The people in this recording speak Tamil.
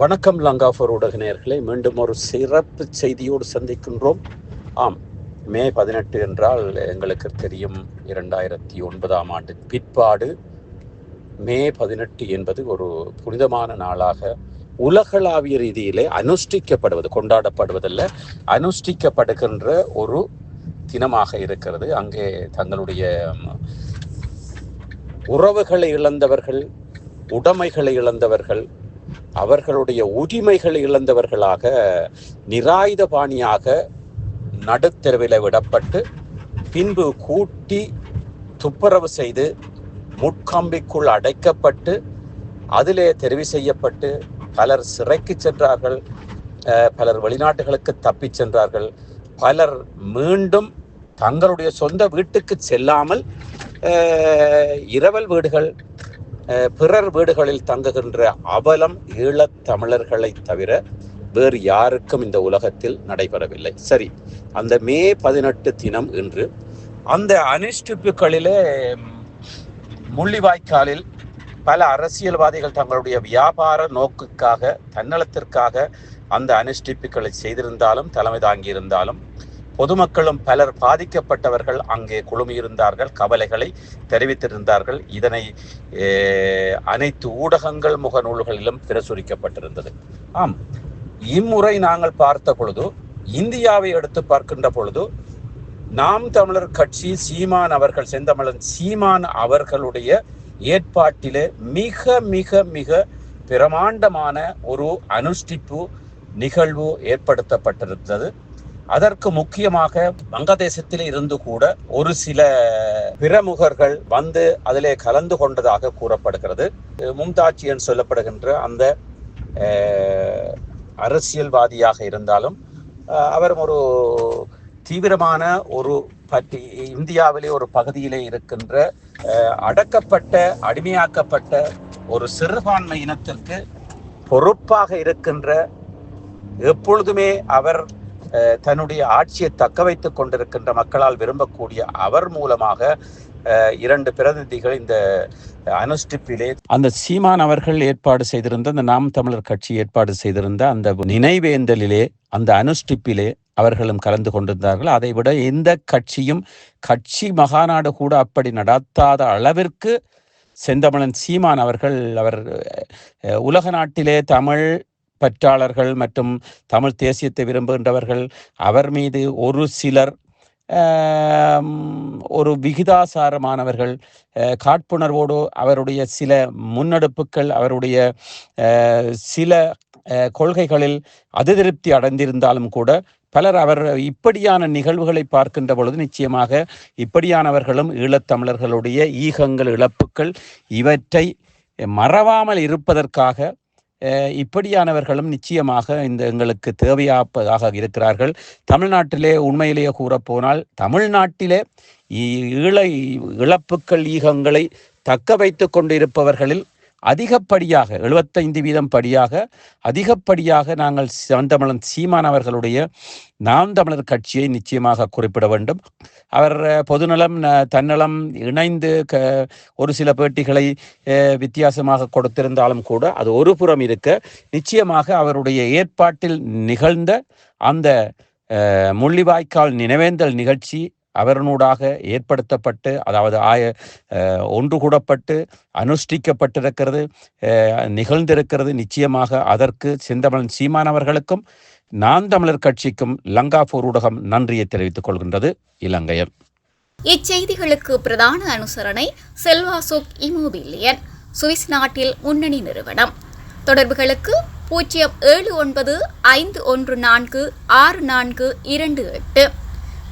வணக்கம் லங்காஃபர் ஊடக மீண்டும் ஒரு சிறப்பு செய்தியோடு சந்திக்கின்றோம். ஆம் மே பதினெட்டு என்றால் எங்களுக்கு தெரியும் இரண்டாயிரத்தி ஒன்பதாம் ஆண்டு பிற்பாடு மே பதினெட்டு என்பது ஒரு புனிதமான நாளாக உலகளாவிய ரீதியிலே அனுஷ்டிக்கப்படுவது கொண்டாடப்படுவதல்ல அனுஷ்டிக்கப்படுகின்ற ஒரு தினமாக இருக்கிறது. அங்கே தங்களுடைய உறவுகளை இழந்தவர்கள் உடைமைகளை இழந்தவர்கள் அவர்களுடைய உரிமைகளை இழந்தவர்களாக நிராயுதபாணியாக நடுத்தெருவில் விடப்பட்டு பின்பு கூட்டி துப்புரவு செய்து முட்கம்பிக்குள் அடைக்கப்பட்டு அதிலே தெரிவு செய்யப்பட்டு பலர் சிறைக்கு சென்றார்கள். பலர் வெளிநாட்டுகளுக்கு தப்பிச் சென்றார்கள். பலர் மீண்டும் தங்களுடைய சொந்த வீட்டுக்கு செல்லாமல் இரவல் வீடுகள் பிறர் வீடுகளில் தங்குகின்ற அவலம் ஈழத் தமிழர்களை தவிர வேறு யாருக்கும் இந்த உலகத்தில் நடைபெறவில்லை. சரி அந்த மே பதினெட்டு தினம் இன்று அந்த அனுஷ்டிப்புகளிலே முள்ளிவாய்க்காலில் பல அரசியல்வாதிகள் தங்களுடைய வியாபார நோக்குக்காக தன்னலத்திற்காக அந்த அனுஷ்டிப்புகளை செய்திருந்தாலும் தலைமை தாங்கியிருந்தாலும் பொதுமக்களும் பலர் பாதிக்கப்பட்டவர்கள் அங்கே குழுமியிருந்தார்கள் கவலைகளை தெரிவித்திருந்தார்கள். இதனை அனைத்து ஊடகங்கள் முகநூல்களிலும் பிரசுரிக்கப்பட்டிருந்தது. ஆம் இம்முறை நாங்கள் பார்த்த பொழுது இந்தியாவை எடுத்து பார்க்கின்ற பொழுது நாம் தமிழர் கட்சி சீமான் அவர்கள் செந்தமிழன் சீமான் அவர்களுடைய ஏற்பாட்டிலே மிக மிக மிக பிரமாண்டமான ஒரு அனுஷ்டிப்பு நிகழ்வு ஏற்படுத்தப்பட்டிருந்தது. அதற்கு முக்கியமாக வங்கதேசத்தில் இருந்து கூட ஒரு சில பிரமுகர்கள் வந்து அதிலே கலந்து கொண்டதாக கூறப்படுகிறது. மும்தாட்சி என்று சொல்லப்படுகின்ற அந்த அரசியல்வாதியாக இருந்தாலும் அவர் ஒரு தீவிரமான ஒரு பற்றி இந்தியாவிலே ஒரு பகுதியிலே இருக்கின்ற அடக்கப்பட்ட அடிமையாக்கப்பட்ட ஒரு சிறுபான்மை இனத்திற்கு பொறுப்பாக இருக்கின்ற எப்பொழுதுமே அவர் தன்னுடைய ஆட்சியை தக்க வைத்து கொண்டிருக்கின்ற மக்களால் விரும்பக்கூடிய அவர் மூலமாக இரண்டு பிரதிநிதிகள் இந்த அனுஷ்டிப்பிலே அந்த சீமான் அவர்கள் ஏற்பாடு செய்திருந்த அந்த நாம் தமிழர் கட்சி ஏற்பாடு செய்திருந்த அந்த நினைவேந்தலிலே அந்த அனுஷ்டிப்பிலே அவர்களும் கலந்து கொண்டிருந்தார்கள். அதைவிட எந்த கட்சியும் கட்சி மகாநாடு கூட அப்படி நடாத்தாத அளவிற்கு செந்தமிழன் சீமான் அவர்கள் அவர் உலக நாட்டிலே தமிழ் பற்றாளர்கள் மற்றும் தமிழ் தேசியத்தை விரும்புகின்றவர்கள் அவர் மீது ஒரு சிலர் ஒரு விகிதாசாரமானவர்கள். காட்புணர்வோடு அவருடைய சில முன்னெடுப்புகள் அவருடைய சில கொள்கைகளில் அதிருப்தி அடைந்திருந்தாலும் கூட பலர் அவர் இப்படியான நிகழ்வுகளை பார்க்கின்ற பொழுது நிச்சயமாக இப்படியானவர்களும் ஈழத்தமிழர்களுடைய ஈகங்கள் இழப்புக்கள் இவற்றை மறவாமல் இருப்பதற்காக இப்படியானவர்களும் நிச்சயமாக இந்த எங்களுக்கு தேவையாப்பதாக இருக்கிறார்கள். தமிழ்நாட்டிலே உண்மையிலேயே கூறப்போனால் தமிழ்நாட்டிலே இ- ஈழ இழப்புக்கள் ஈகங்களை தக்க வைத்து கொண்டிருப்பவர்களில் அதிகப்படியாக எழுபத்தைந்து வீதம் படியாக அதிகப்படியாக நாங்கள் செந்தமிழன் சீமான் அவர்களுடைய நாம் தமிழர் கட்சியை நிச்சயமாக குறிப்பிட வேண்டும். அவர் பொதுநலம் ந- தன்னலம் இணைந்து க ஒரு சில பேட்டிகளை வித்தியாசமாக கொடுத்திருந்தாலும் கூட அது ஒரு புறம் இருக்க நிச்சயமாக அவருடைய ஏற்பாட்டில் நிகழ்ந்த அந்த முள்ளிவாய்க்கால் நினைவேந்தல் நிகழ்ச்சி அவரனூடாக ஏற்படுத்தப்பட்டு அதாவது ஆய ஒன்று கூடப்பட்டு அனுஷ்டிக்கப்பட்டிருக்கிறது நிகழ்ந்திருக்கிறது நிச்சயமாக அதற்கு செந்தமிழன் சீமான் அவர்களுக்கும் நான் தமிழர் கட்சிக்கும் லங்காபூர் ஊடகம் நன்றியை தெரிவித்துக் கொள்கின்றது. இலங்கையர் இச்செய்திகளுக்கு பிரதான அனுசரணை செல்வாசோக் இமோபிலியன் சுவிஸ் நாட்டில் முன்னணி நிறுவனம். தொடர்புகளுக்கு பூஜ்ஜியம் ஏழு ஒன்பது ஐந்து ஒன்று நான்கு ஆறு நான்கு இரண்டு எட்டு.